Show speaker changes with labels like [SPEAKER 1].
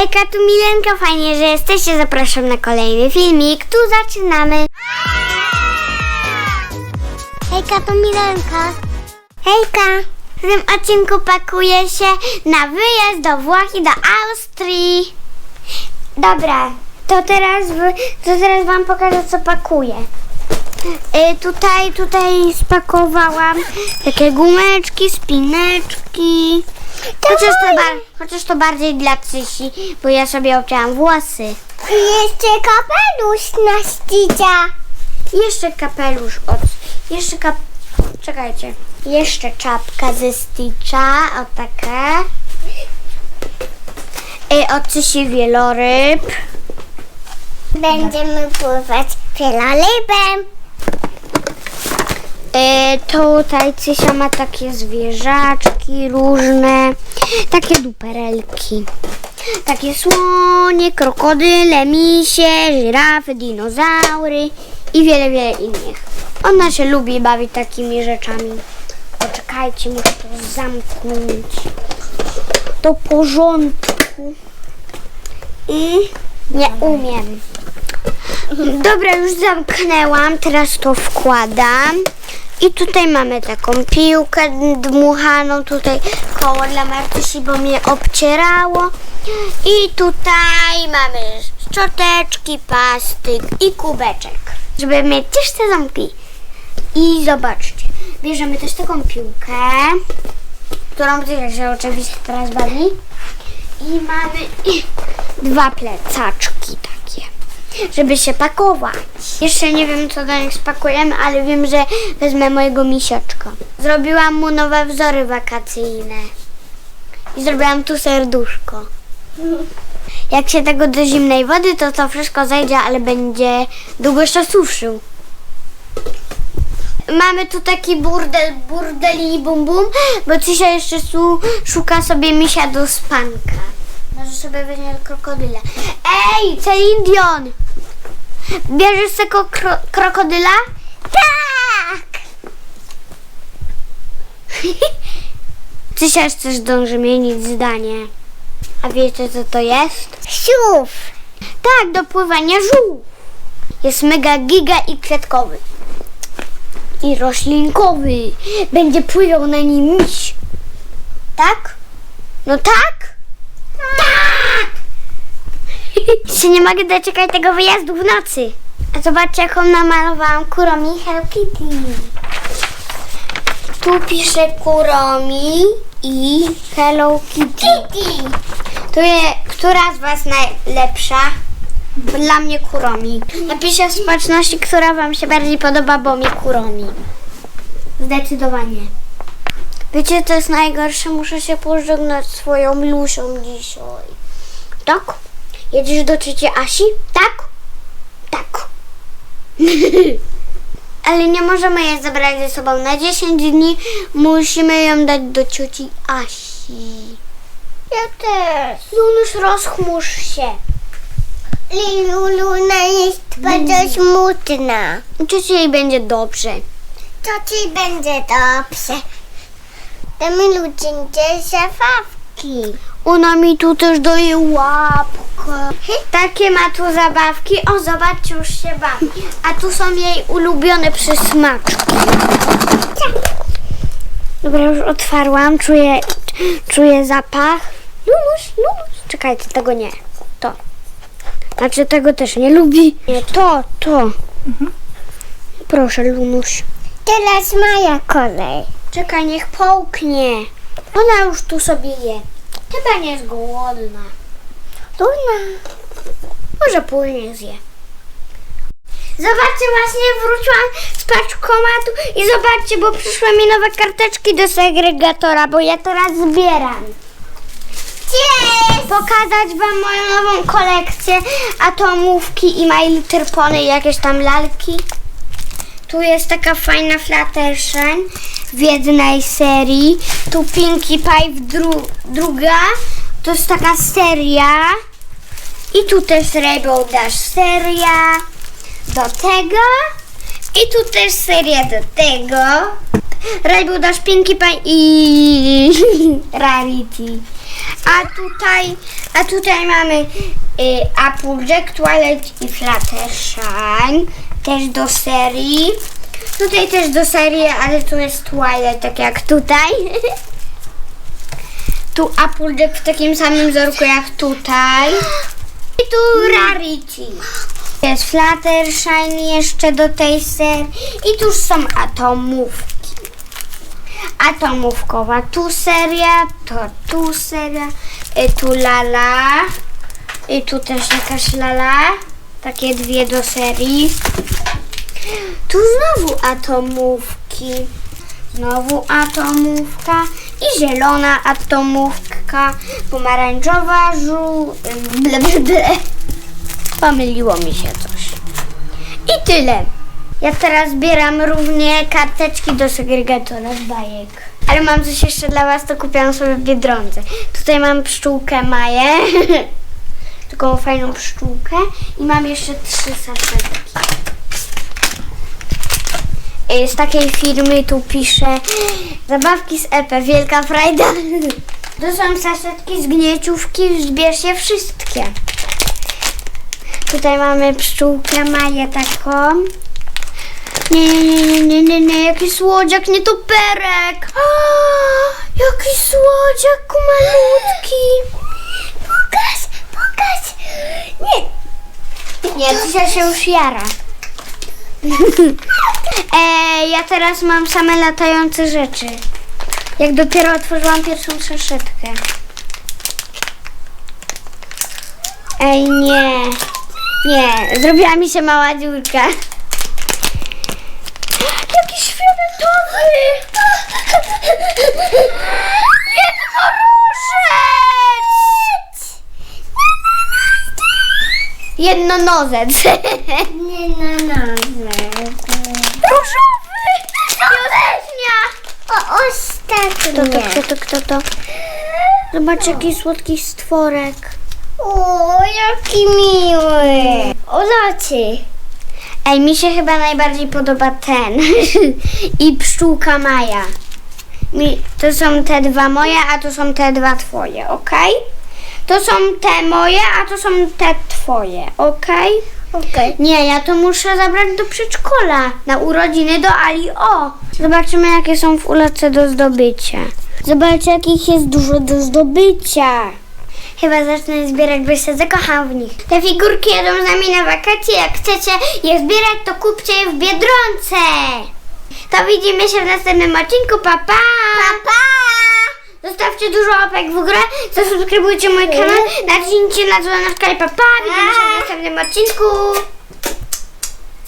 [SPEAKER 1] Hejka, tu Milenka, fajnie, że jesteście. Zapraszam na kolejny filmik. Tu zaczynamy. Hejka, tu Milenka. Hejka. W tym odcinku pakuję się na wyjazd do Włoch i do Austrii. Dobra, to teraz, to teraz wam pokażę, co pakuję. Y, tutaj, tutaj spakowałam takie gumeczki, spineczki. Chociaż to, bar- chociaż to bardziej dla Cysi, bo ja sobie obcięłam włosy.
[SPEAKER 2] I jeszcze kapelusz na ścicia.
[SPEAKER 1] Jeszcze kapelusz od... Jeszcze kap... Czekajcie. Jeszcze czapka ze Stitcha, o taka. Y, od Cysi wieloryb.
[SPEAKER 2] Będziemy pływać wielolybem.
[SPEAKER 1] E, tutaj Cysia ma takie zwierzaczki różne, takie duperelki. Takie słonie, krokodyle, misie, żyrafy, dinozaury i wiele, wiele innych. Ona się lubi bawić takimi rzeczami. Poczekajcie, muszę to zamknąć do porządku. I nie umiem. Dobra, już zamknęłam, teraz to wkładam. I tutaj mamy taką piłkę dmuchaną, tutaj koło dla Martysi, bo mnie obcierało. I tutaj mamy szczoteczki, pastyk i kubeczek, żeby mieć też te zamki. I zobaczcie, bierzemy też taką piłkę, którą Zysia się oczywiście teraz bawi. I mamy i dwa plecaczki takie, żeby się pakować. Jeszcze nie wiem, co do nich spakujemy, ale wiem, że wezmę mojego misiaczka. Zrobiłam mu nowe wzory wakacyjne. I zrobiłam tu serduszko. Jak się tego do zimnej wody, to to wszystko zejdzie, ale będzie długo jeszcze suszył. Mamy tu taki burdel, burdel i bum bum, bo Cysia jeszcze szuka sobie misia do spanka. Może sobie weźmie krokodyla. Ej, Celindion! Bierzesz tego kro krokodyla? Tak! Cysia jeszcze zdąży zmienić zdanie. A wiecie co to jest?
[SPEAKER 2] Siów.
[SPEAKER 1] Tak, do pływania żółw. Jest mega giga i kwiatkowy. I roślinkowy. Będzie pływał na nim miś. Tak? No? Tak! się nie mogę doczekać tego wyjazdu w nocy. A zobaczcie, jaką namalowałam Kuromi Hello Kitty. Tu pisze Kuromi i Hello Kitty.
[SPEAKER 2] Kitty.
[SPEAKER 1] To je, która z Was najlepsza? Dla mnie Kuromi. Napiszcie w społeczności, która Wam się bardziej podoba, bo mi Kuromi. Zdecydowanie. Wiecie, co jest najgorsze? Muszę się pożegnać swoją Lusią dzisiaj. Tak? Jedziesz do cioci Asi? Tak? Tak. Ale nie możemy jej zabrać ze sobą na 10 dni. Musimy ją dać do cioci Asi.
[SPEAKER 2] Ja też.
[SPEAKER 1] Lunuś, rozchmurz się.
[SPEAKER 2] Liluluna jest bardzo smutna.
[SPEAKER 1] Cioci jej będzie dobrze.
[SPEAKER 2] To ci będzie dobrze. Damy ludzie zabawki.
[SPEAKER 1] Ona mi tu też daje łapkę. Takie ma tu zabawki. O, zobaczcie, już się bawi. A tu są jej ulubione przysmaczki. Dobra, już otwarłam. Czuję, czuję zapach. Luluś, luluś. Czekajcie, tego nie. To. Znaczy, tego też nie lubi. Nie, to, to. Proszę, Lunuś.
[SPEAKER 2] Teraz moja kolej.
[SPEAKER 1] Czekaj, niech połknie. Ona już tu sobie je. Chyba nie jest głodna.
[SPEAKER 2] Luna.
[SPEAKER 1] Może później zje. Zobaczcie, właśnie wróciłam z paczkomatu i zobaczcie, bo przyszły mi nowe karteczki do segregatora, bo ja teraz zbieram.
[SPEAKER 2] Cześć.
[SPEAKER 1] Pokazać wam moją nową kolekcję atomówki i My Little Pony i jakieś tam lalki. Tu jest taka fajna Fluttershy w jednej serii. Tu Pinkie Pie w dru- druga. To jest taka seria. I tu też Rainbow Dash seria do tego. I tu też seria do tego. Rainbow Dash Pinkie Pie i Rarity. A tutaj, a tutaj mamy y, Applejack, Twilight i Fluttershy. Też do serii. Tutaj też do serii, ale tu jest Twilight, tak jak tutaj. tu Applejack w takim samym wzorku jak tutaj. I tu Rarity. Jest Fluttershy jeszcze do tej serii. I tu są atomówki atomówkowa. Tu seria, to tu seria, y, tu lala, i tu też jakaś lala. Takie dwie do serii. Tu znowu atomówki. Znowu atomówka i zielona atomówka, pomarańczowa, żół... ym, ble, ble, ble. Pomyliło mi się coś. I tyle. Ja teraz zbieram równie karteczki do segregatora z bajek. Ale mam coś jeszcze dla Was, to kupiłam sobie w Biedronce. Tutaj mam pszczółkę Maję. Taką fajną pszczółkę. I mam jeszcze trzy saszetki. Z takiej firmy tu pisze Zabawki z EP, wielka frajda. To są saszetki z gnieciówki, zbierz je wszystkie. Tutaj mamy pszczółkę Maję taką. Nie, nie, nie, nie, nie, nie, jaki słodziak, nie toperek. Jaki słodziak malutki. Pokaż, pokaż. Nie. Nie, Tysia się już jara. Ej, ja teraz mam same latające rzeczy. Jak dopiero otworzyłam pierwszą saszetkę. Ej, nie. Nie, zrobiła mi się mała dziurka. Fioletowy! Jednonożec! Jednonożec.
[SPEAKER 2] Nie na.
[SPEAKER 1] Różowy! Jóześnia!
[SPEAKER 2] O, ostatnie.
[SPEAKER 1] Kto to, kto to, kto to? Zobacz, jaki słodki stworek.
[SPEAKER 2] O, jaki miły. O, locie.
[SPEAKER 1] Ej, mi się chyba najbardziej podoba ten. I pszczółka Maja. Mi, to są te dwa moje, a to są te dwa twoje, ok? To są te moje, a to są te twoje, ok?
[SPEAKER 2] Okej.
[SPEAKER 1] Nie, ja to muszę zabrać do przedszkola. Na urodziny do Ali O. Zobaczymy, jakie są w ulotce do zdobycia. Zobaczcie, jakich jest dużo do zdobycia. Chyba zacznę zbierać, bo się zakocham w nich. Te figurki jadą z nami na wakacje. Jak chcecie je zbierać, to kupcie je w Biedronce. To widzimy się w następnym odcinku. Pa, pa!
[SPEAKER 2] Pa!
[SPEAKER 1] Zostawcie dużo łapek w górę, zasubskrybujcie mój kanał, naciśnijcie na dzwoneczkę i pa, pa! Widzimy się w następnym odcinku.